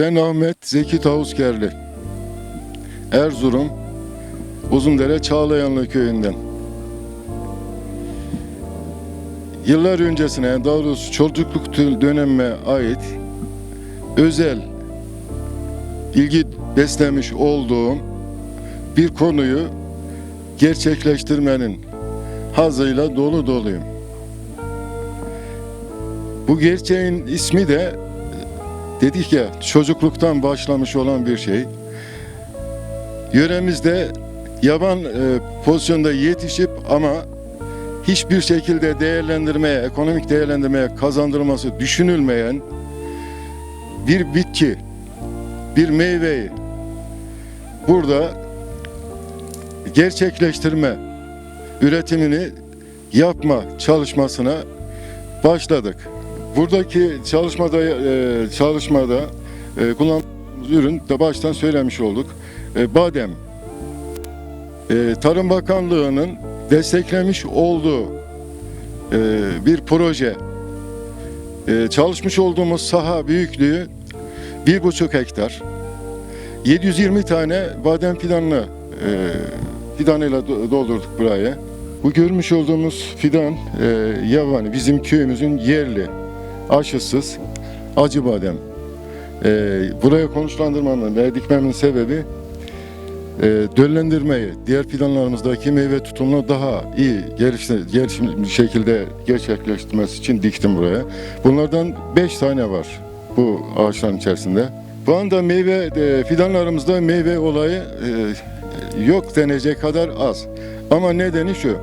Ben Ahmet Zeki Tavuskerli. Erzurum Uzundere Çağlayanlı köyünden. Yıllar öncesine, daha doğrusu çocukluk dönemime ait özel ilgi beslemiş olduğum bir konuyu gerçekleştirmenin hazıyla dolu doluyum. Bu gerçeğin ismi de dedik ya çocukluktan başlamış olan bir şey. Yöremizde yaban e, pozisyonda yetişip ama hiçbir şekilde değerlendirmeye, ekonomik değerlendirmeye kazandırılması düşünülmeyen bir bitki, bir meyveyi burada gerçekleştirme, üretimini yapma çalışmasına başladık. Buradaki çalışmada e, çalışmada e, kullandığımız ürün de baştan söylemiş olduk. E, badem. E, Tarım Bakanlığı'nın desteklemiş olduğu e, bir proje. E, çalışmış olduğumuz saha büyüklüğü bir buçuk hektar. 720 tane badem fidanını e, fidanıyla do- doldurduk buraya. Bu görmüş olduğumuz fidan e, yabani, bizim köyümüzün yerli, aşısız acı badem. E, buraya konuşlandırmamın ve dikmemin sebebi e, döllendirmeyi, diğer fidanlarımızdaki meyve tutumunu daha iyi gelişti- gelişim şekilde gerçekleştirmesi için diktim buraya. Bunlardan 5 tane var bu ağaçların içerisinde. Bu anda meyve e, fidanlarımızda meyve olayı e, yok denecek kadar az. Ama nedeni şu.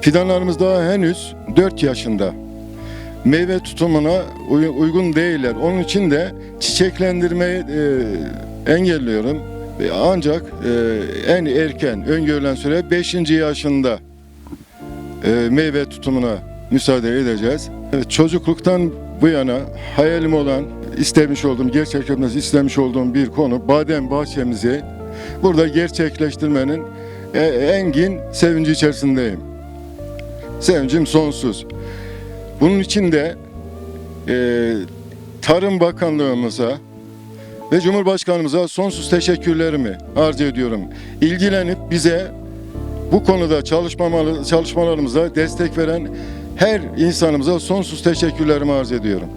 Fidanlarımız daha henüz 4 yaşında. Meyve tutumuna uy- uygun değiller. Onun için de çiçeklendirmeyi e, engelliyorum. Ve Ancak e, en erken öngörülen süre 5. yaşında e, meyve tutumuna müsaade edeceğiz. Evet, çocukluktan bu yana hayalim olan, istemiş olduğum, gerçekleştirmesi istemiş olduğum bir konu badem bahçemizi burada gerçekleştirmenin e, engin sevinci içerisindeyim. Sevincim sonsuz. Bunun için de e, Tarım Bakanlığımıza ve Cumhurbaşkanımıza sonsuz teşekkürlerimi arz ediyorum. İlgilenip bize bu konuda çalışmalarımıza destek veren her insanımıza sonsuz teşekkürlerimi arz ediyorum.